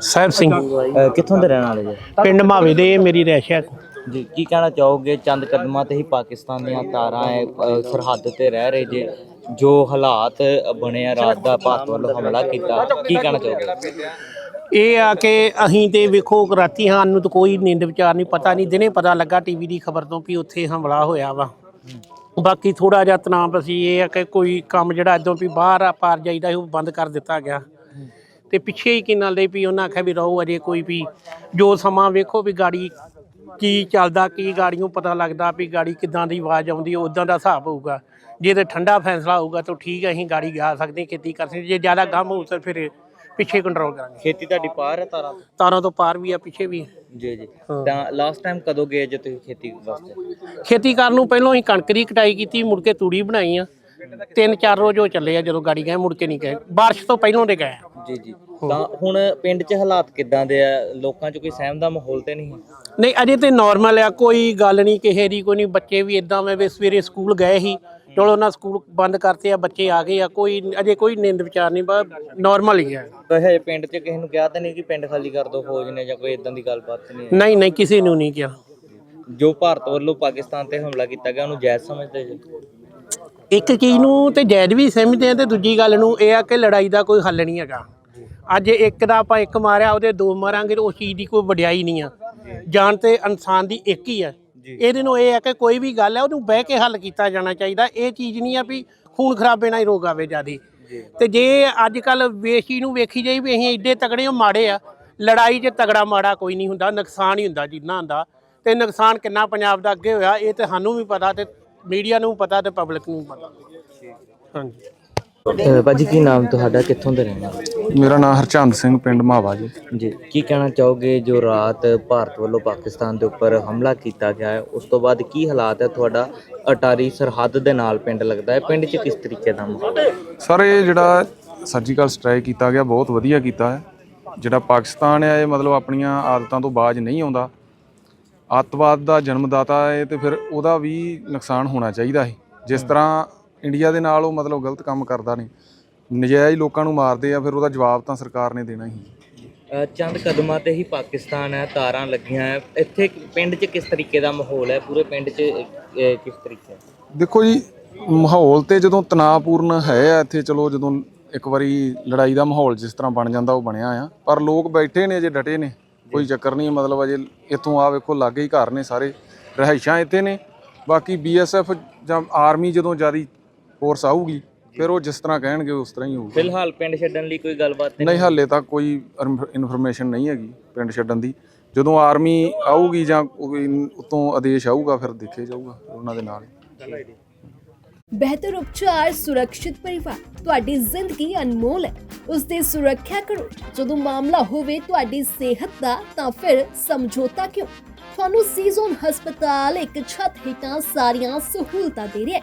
ਸਾਹਿਬ ਸਿੰਘ। ਅਹ ਕਿੱਥੋਂ ਦੇ ਰਹਿਣ ਵਾਲੇ ਜੀ? ਪਿੰਡ ਮਾਵੇ ਦੇ ਇਹ ਮੇਰੀ ਰਹਿਸ਼ ਹੈ। ਜੀ ਕੀ ਕਹਿਣਾ ਚਾਹੋਗੇ? ਚੰਦ ਕਦਮਾਂ ਤੇ ਹੀ ਪਾਕਿਸਤਾਨ ਦੀਆਂ ਤਾਰਾਂ ਹੈ ਸਰਹੱਦ ਤੇ ਰਹਿ ਰਹੇ ਜੇ। ਜੋ ਹਾਲਾਤ ਬਣੇ ਆ ਰਾਤ ਦਾ ਭਾਰਤ ਵੱਲੋਂ ਹਮਲਾ ਕੀਤਾ ਕੀ ਕਹਿਣਾ ਚਾਹੋਗੇ? ਇਹ ਆ ਕਿ ਅਸੀਂ ਤੇ ਵੇਖੋ ਰਾਤੀ ਹਾਂ ਨੂੰ ਤਾਂ ਕੋਈ ਨਿੰਦ ਵਿਚਾਰ ਨਹੀਂ ਪਤਾ ਨਹੀਂ ਦਿਨੇ ਪਤਾ ਲੱਗਾ ਟੀਵੀ ਦੀ ਖਬਰ ਤੋਂ ਕਿ ਉੱਥੇ ਹਮਲਾ ਹੋਇਆ ਵਾ। ਬਾਕੀ ਥੋੜਾ ਜਿਹਾ ਤਣਾਅ ਅਸੀਂ ਇਹ ਆ ਕਿ ਕੋਈ ਕੰਮ ਜਿਹੜਾ ਇਦੋਂ ਵੀ ਬਾਹਰ ਆ ਪਾਰ ਜਾਈਦਾ ਸੀ, ਉਹ ਬੰਦ ਕਰ ਦਿੱਤਾ ਗਿਆ। ਤੇ ਪਿੱਛੇ ਹੀ ਕਿਨਾਂ ਦੇ ਵੀ ਉਹਨਾਂ ਆਖਿਆ ਵੀ ਰਹੋ ਅਜੇ ਕੋਈ ਵੀ ਜੋ ਸਮਾਂ ਵੇਖੋ ਵੀ ਗਾੜੀ ਕੀ ਚੱਲਦਾ ਕੀ ਗਾੜੀਆਂ ਪਤਾ ਲੱਗਦਾ ਵੀ ਗਾੜੀ ਕਿੱਦਾਂ ਦੀ ਆਵਾਜ਼ ਆਉਂਦੀ ਉਦਾਂ ਦਾ ਹਿਸਾਬ ਹੋਊਗਾ ਜੇ ਤੇ ਠੰਡਾ ਫੈਸਲਾ ਹੋਊਗਾ ਤਾਂ ਠੀਕ ਹੈ ਅਸੀਂ ਗਾੜੀ ਜਾ ਸਕਦੇ ਹਾਂ, ਖੇਤੀ ਕਰ ਸਕਦੇ ਹਾਂ। ਜੇ ਜ਼ਿਆਦਾ ਗਮ ਹੋਊ ਤਾਂ ਫਿਰ ਪਿੱਛੇ ਕੰਟਰੋਲ ਕਰਾਂਗੇ ਖੇਤੀ ਤੁਹਾਡੀ ਪਾਰ ਹੈ ਤਾਰਾਂ ਤੋਂ? ਤਾਰਾਂ ਤੋਂ ਪਾਰ ਵੀ ਆ ਪਿੱਛੇ ਵੀ ਆ। ਜੀ ਜੀ ਤਾਂ ਲਾਸਟ ਟਾਈਮ ਕਦੋਂ ਗਏ ਜੇ ਤੁਸੀਂ ਖੇਤੀ ਵਾਸਤੇ ਖੇਤੀ ਕਰਨ ਨੂੰ ਪਹਿਲਾਂ ਹੀ ਕਣਕ ਦੀ ਕਟਾਈ ਕੀਤੀ ਮੁੜ ਕੇ ਤੂੜੀ ਬਣਾਈ ਆ ਤਿੰਨ ਚਾਰ ਰੋਜ਼ ਹੋ ਚੱਲੇ ਆ ਜਦੋਂ ਗਾੜੀ ਗਏ ਮੁੜ ਕੇ ਨਹੀਂ ਗਏ ਬਾਰਿਸ਼ ਤੋਂ ਪਹਿਲਾਂ ਦੇ ਗਏ ਆ। ਜੀ ਜੀ ਤਾਂ ਹੁਣ ਪਿੰਡ 'ਚ ਹਾਲਾਤ ਕਿੱਦਾਂ ਦੇ ਆ? ਲੋਕਾਂ 'ਚ ਕੋਈ ਸਹਿਮ ਦਾ ਮਾਹੌਲ ਤੇ ਨਹੀਂ? ਨਹੀਂ ਅਜੇ ਤੇ ਨਾਰਮਲ ਆ ਕੋਈ ਗੱਲ ਨਹੀਂ ਕਿਸੇ ਦੀ ਕੋਈ ਨਹੀਂ ਬੱਚੇ ਵੀ ਇਦਾਂ ਮੈਂ ਵੀ ਸਵੇਰੇ ਸਕੂਲ ਗਏ ਸੀ ਚਲੋ ਉਹਨਾਂ ਸਕੂਲ ਬੰਦ ਕਰਤੇ ਆ ਬੱਚੇ ਆ ਗਏ ਆ ਕੋਈ ਅਜੇ ਕੋਈ ਨਿੰਦ ਵਿਚਾਰ ਨਹੀਂ ਬਸ ਨਾਰਮਲ ਹੀ ਆ। ਹਜੇ ਪਿੰਡ 'ਚ ਕਿਸੇ ਨੂੰ ਕਿਹਾ ਤਾਂ ਨਹੀਂ ਕਿ ਪਿੰਡ ਖਾਲੀ ਕਰ ਦਿਓ ਫੌਜ ਨੇ ਜਾਂ ਕੋਈ ਇਦਾਂ ਦੀ ਗੱਲਬਾਤ ਨਹੀਂ ਨਹੀਂ ਨਹੀਂ ਕਿਸੇ ਨੂੰ ਨਹੀਂ ਕਿਹਾ। ਜੋ ਭਾਰਤ ਵੱਲੋਂ ਪਾਕਿਸਤਾਨ ਤੇ ਹਮਲਾ ਕੀਤਾ ਗਿਆ ਉਹਨੂੰ ਜਾਇਜ਼ ਸਮਝਦੇ ਜੀ? ਇੱਕ ਚੀਜ਼ ਨੂੰ ਤੇ ਜਾਇਜ਼ ਵੀ ਸਮਝਦੇ ਆ ਤੇ ਦੂਜੀ ਗੱਲ ਨੂੰ ਇਹ ਆ ਕਿ ਲੜਾਈ ਦਾ ਕੋਈ ਹੱਲ ਨਹੀਂ ਹੈਗਾ। ਅੱਜ ਇੱਕ ਦਾ ਆਪਾਂ ਇੱਕ ਮਾਰਿਆ ਉਹਦੇ ਦੋ ਮਾਰਾਂਗੇ ਤੇ ਉਸ ਚੀਜ਼ ਦੀ ਕੋਈ ਵਡਿਆਈ ਨਹੀਂ ਆ। ਜਾਨ ਤੇ ਇਨਸਾਨ ਦੀ ਇੱਕ ਹੀ ਆ। ਇਹਦੇ ਨੂੰ ਇਹ ਆ ਕਿ ਕੋਈ ਵੀ ਗੱਲ ਹੈ ਉਹਨੂੰ ਬਹਿ ਕੇ ਹੱਲ ਕੀਤਾ ਜਾਣਾ ਚਾਹੀਦਾ। ਇਹ ਚੀਜ਼ ਨਹੀਂ ਆ ਵੀ ਖੂਨ ਖਰਾਬੇ ਨਾਲ ਹੀ ਰੋਗ ਆਵੇ ਜਿਆਦੀ। ਤੇ ਜੇ ਅੱਜ ਕੱਲ ਵੇਸ਼ੀ ਨੂੰ ਵੇਖੀ ਜਾਈ ਵੀ ਅਸੀਂ ਏਡੇ ਤਗੜੇ ਹੋ ਮਾੜੇ ਆ ਲੜਾਈ 'ਚ ਤਗੜਾ ਮਾੜਾ ਕੋਈ ਨਹੀਂ ਹੁੰਦਾ ਨੁਕਸਾਨ ਹੀ ਹੁੰਦਾ ਜਿੰਨਾ ਹੁੰਦਾ। ਤੇ ਨੁਕਸਾਨ ਕਿੰਨਾ ਪੰਜਾਬ ਦਾ ਅੱਗੇ ਹੋਇਆ ਇਹ ਤੇ ਸਾਨੂੰ ਵੀ ਪਤਾ ਤੇ ਮੀਡੀਆ ਨੂੰ ਪਤਾ ਤੇ ਪਬਲਿਕ ਨੂੰ ਪਤਾ। ਹਾਂਜੀ। ਭਾਜੀ ਕੀ ਨਾਮ ਤੁਹਾਡਾ? ਕਿੱਥੋਂ ਦੇ ਰਹਿਣ ਮੇਰਾ ਨਾਮ ਹਰਚੰਦ ਸਿੰਘ ਪਿੰਡ ਮਾਵਾ ਜੀ। ਜੀ ਕੀ ਕਹਿਣਾ ਚਾਹੋਗੇ ਜੋ ਰਾਤ ਭਾਰਤ ਵੱਲੋਂ ਪਾਕਿਸਤਾਨ ਦੇ ਉੱਪਰ ਹਮਲਾ ਕੀਤਾ ਗਿਆ ਹੈ? ਉਸ ਤੋਂ ਬਾਅਦ ਕੀ ਹਾਲਾਤ ਹੈ? ਤੁਹਾਡਾ ਅਟਾਰੀ ਸਰਹੱਦ ਦੇ ਨਾਲ ਪਿੰਡ ਲੱਗਦਾ ਹੈ। ਪਿੰਡ 'ਚ ਕਿਸ ਤਰੀਕੇ ਦਾ ਮਾਹੌਲ ਹੈ? ਸਰ ਇਹ ਜਿਹੜਾ ਸਰਜੀਕਲ ਸਟ੍ਰਾਈਕ ਕੀਤਾ ਗਿਆ ਬਹੁਤ ਵਧੀਆ ਕੀਤਾ ਹੈ। ਜਿਹੜਾ ਪਾਕਿਸਤਾਨ ਹੈ ਇਹ ਮਤਲਬ ਆਪਣੀਆਂ ਆਦਤਾਂ ਤੋਂ ਬਾਜ ਨਹੀਂ ਆਉਂਦਾ। ਅੱਤਵਾਦ ਦਾ ਜਨਮਦਾਤਾ ਹੈ ਤੇ ਫਿਰ ਉਹਦਾ ਵੀ ਨੁਕਸਾਨ ਹੋਣਾ ਚਾਹੀਦਾ ਹੈ। ਜਿਸ ਤਰ੍ਹਾਂ ਇੰਡੀਆ ਦੇ ਨਾਲ ਉਹ ਮਤਲਬ ਗਲਤ ਕੰਮ ਕਰਦਾ ਨਹੀਂ। ਨਜਾਇਜ਼ ਲੋਕਾਂ ਨੂੰ ਮਾਰਦੇ ਆ ਫਿਰ ਉਹਦਾ ਜਵਾਬ ਤਾਂ ਸਰਕਾਰ ਨੇ ਦੇਣਾ ਹੀ। ਅ, ਚੰਦ ਕਦਮਾਂ ਤੇ ਹੀ ਪਾਕਿਸਤਾਨ ਹੈ ਤਾਰਾਂ ਲੱਗੀਆਂ ਹੈ। ਇੱਥੇ ਪਿੰਡ 'ਚ ਕਿਸ ਤਰੀਕੇ ਦਾ ਮਾਹੌਲ ਹੈ? ਪੂਰੇ ਪਿੰਡ 'ਚ ਅ, ਕਿਸ ਤਰੀਕੇ? ਹੈ ਦੇਖੋ ਜੀ ਮਾਹੌਲ ਤੇ ਜਦੋਂ ਤਣਾਅਪੂਰਨ ਹੈ ਆ ਇੱਥੇ ਚਲੋ ਜਦੋਂ ਇੱਕ ਵਾਰੀ ਲੜਾਈ ਦਾ ਮਾਹੌਲ ਜਿਸ ਤਰ੍ਹਾਂ ਬਣ ਜਾਂਦਾ ਉਹ ਬਣਿਆ ਆ। ਪਰ ਲੋਕ ਬੈਠੇ ਨੇ ਅਜੇ ਡਟੇ ਨੇ। ਕੋਈ ਚੱਕਰ ਨਹੀਂ ਮਤਲਬ ਅਜੇ ਇੱਥੋਂ ਆ ਵੇਖੋ ਲਾਗੇ ਹੀ ਘਰ ਨੇ ਸਾਰੇ। ਰਿਹਾਇਸ਼ਾਂ ਇੱਥੇ ਨੇ। ਬਾਕੀ ਬੀਐਸਐਫ ਜਾਂ ਆਰਮੀ ਜਦੋਂ ਜਿਆਦੀ ਫੋਰਸ ਆਊਗੀ ਫਿਰ ਉਹ ਜਿਸ ਤਰ੍ਹਾਂ ਕਹਿਣਗੇ ਉਸ ਤਰ੍ਹਾਂ ਹੀ ਹੋਊਗਾ। ਫਿਲਹਾਲ ਪਿੰਡ ਛੱਡਣ ਲਈ ਕੋਈ ਗੱਲਬਾਤ ਤੇ ਨਹੀਂ ਹਾਲੇ ਤੱਕ ਕੋਈ ਇਨਫੋਰਮੇਸ਼ਨ ਨਹੀਂ ਹੈਗੀ ਪਿੰਡ ਛੱਡਣ ਦੀ। ਜਦੋਂ ਆਰਮੀ ਆਊਗੀ ਜਾਂ ਕੋਈ ਉਤੋਂ ਆਦੇਸ਼ ਆਊਗਾ ਫਿਰ ਦੇਖੇ ਜਾਊਗਾ ਉਹਨਾਂ ਦੇ ਨਾਲ ਬਿਹਤਰ ਉਪਚਾਰ ਸੁਰੱਖਿਅਤ ਪਰਿਵਾਰ ਤੁਹਾਡੀ ਜ਼ਿੰਦਗੀ ਅਨਮੋਲ ਹੈ। ਉਸ ਦੀ ਸੁਰੱਖਿਆ ਕਰੋ। ਜਦੋਂ ਮਾਮਲਾ ਹੋਵੇ ਤੁਹਾਡੀ ਸਿਹਤ ਦਾ ਤਾਂ ਫਿਰ ਸਮਝੌਤਾ ਕਿਉਂ? ਤੁਹਾਨੂੰ ਸੀਜ਼ਨ ਹਸਪਤਾਲ ਇੱਕ ਛੱਤ ਹੇਠਾਂ ਸਾਰੀਆਂ ਸਹੂਲਤਾਂ ਦੇ ਰਿਹਾ ਹੈ।